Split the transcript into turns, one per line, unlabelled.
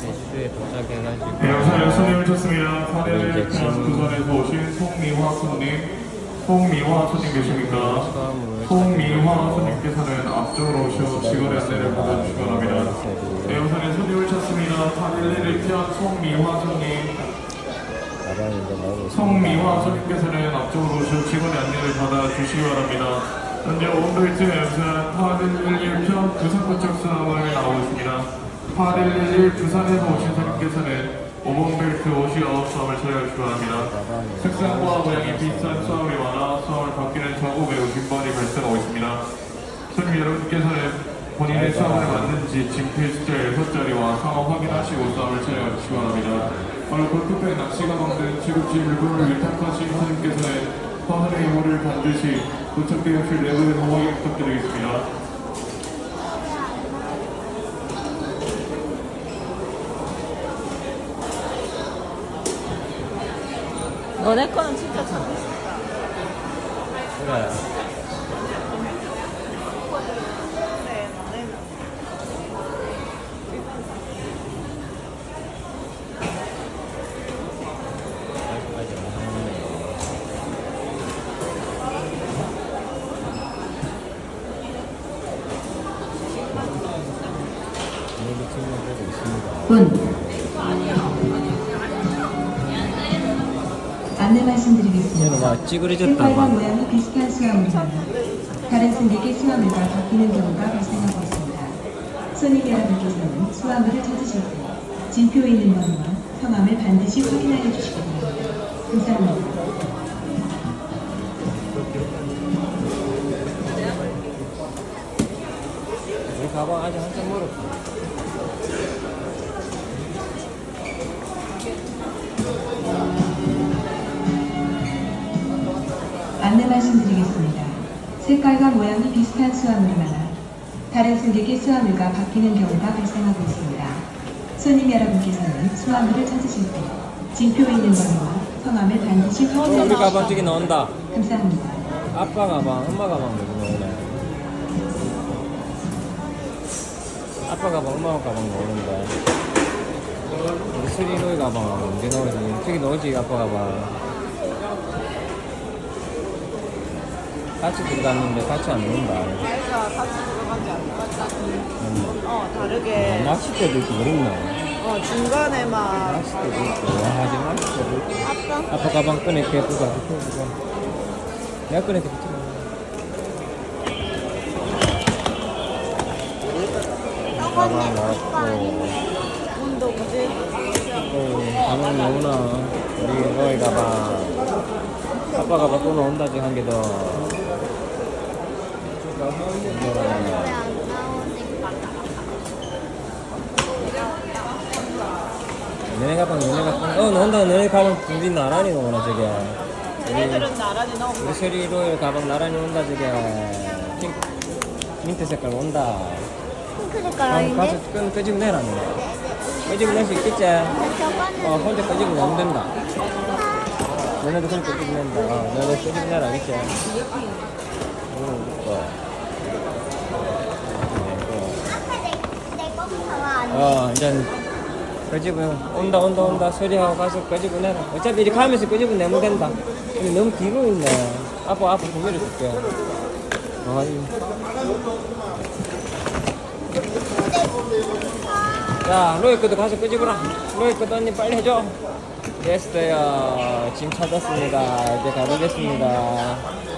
제주도에 도착 해가지고
네, 영상에 손님을 쳤습니다.
이제
사례를
지금-
태안 부산에서 오신 송미화 손님, 송미화 손님 계십니까? 송미화 손님께서는 앞쪽으로 오셔 직원의 안내를 받아주시기 바랍니다. 네, 영상에 손님을 쳤습니다. 타릴리를 태안 송미화 손님. 송미화 손님께서는 앞쪽으로 오셔 직원의 안내를 받아주시기 바랍니다. 현재 온벨트 영상 타릴리 편 부산 고척 수함을 나오고 있습니다. 타릴리 부산에서 오신 손님께서는 5번 벨트 59 수함을 주시기 바랍니다. 색상과 모양이 비슷한 수압이 많아 수압을 바뀌는 저고 매우 빈번히 발생하고 있습니다. 손님 여러분께서는 본인의 수압을 맞는지 진필 숫자 6자리와 상황 확인하시고 수압을 촬영해 주시기 바랍니다. 오늘 골프백 낚시 가방 등 취급지 물건을 위탁하신 손님께서는 화물의 이모를 반드시 도착 대역실 내부에 보호하기 부탁드리겠습니다.
너네 거는 진짜 참.
그래. 오늘도 친구들이 있습니다.
분 안내 말씀드리겠습니다.
얘는 막 찌그러졌다
색깔과
막.
모양이 비슷한 수화물이나 다른 승객의 수화물과 바뀌는 경우가 발생하고 있습니다. 손님 여러분께서는 수화물을 찾으실 때 진표에 있는 번호와 성함을 반드시 확인하여 주시기 바랍니다. 감사합니다.
우리 가방 아직 한참 멀었어.
안내 말씀드리겠습니다. 색깔과 모양이 비슷한 수화물이 많아 다른 승객의 수화물과 바뀌는 경우가 발생하고 있습니다. 손님 여러분께서는 수화물을 찾으실 때 진표에 있는 번호와 성함을 반드시 확인해
가방
주시기
저기 나온다.
감사합니다.
아빠 가방, 엄마 가방 나오네. 아빠 가방, 엄마 가방 나오는데. 우리 스리로이 가방 언제 나오지? 저기 나오지, 아빠 가방. 같이 들어갔는데 같이 안 나온다.
내가 같이 들어간지 안 나갔다.
맞나?
어, 다르게.
낚싯대도 있고 그렇나?
어, 중간에만.
낚싯대도 있고, 와, 하지 낚싯대도 있고.
아빠.
아빠 가방 꺼낼게, 누가 붙여주자. 내가 꺼낼게, 붙여. 가방 나왔고.
운동 뭐지?
또 가방 나오나 우리 너희 가방 아빠 가방 또 나온다 지금 한개 더. 너네 가방 너네 가방. 어 나온다 너네 가방 둘이 나란히 나오나 저게. 우리,
나란히
우리
거.
세리로의 가방 나란히 온다 저게. 핑 민트 색깔 온다.
그러니까요.
아, 가서 끄, 끄집어 내라 너네. 끄집어 낼수 있겠지? 어 혼자 끄집어 내면 된다. 너네도 그렇게 끄집어 낸다. 어, 너네도 끄집어 내라 알겠지? 오 이거 어 이제 끄집어 온다 온다 온다 소리하고 가서 끄집어 내라 어차피 이제 가면서 끄집어 내면 된다 근데 너무 길어 있네 아빠 아빠 고개를 줄게 아이 자, 로이 것도 가서 끄집어라. 로이 것도 언니 빨리 해줘. 됐어요. 짐 찾았습니다. 이제 가보겠습니다.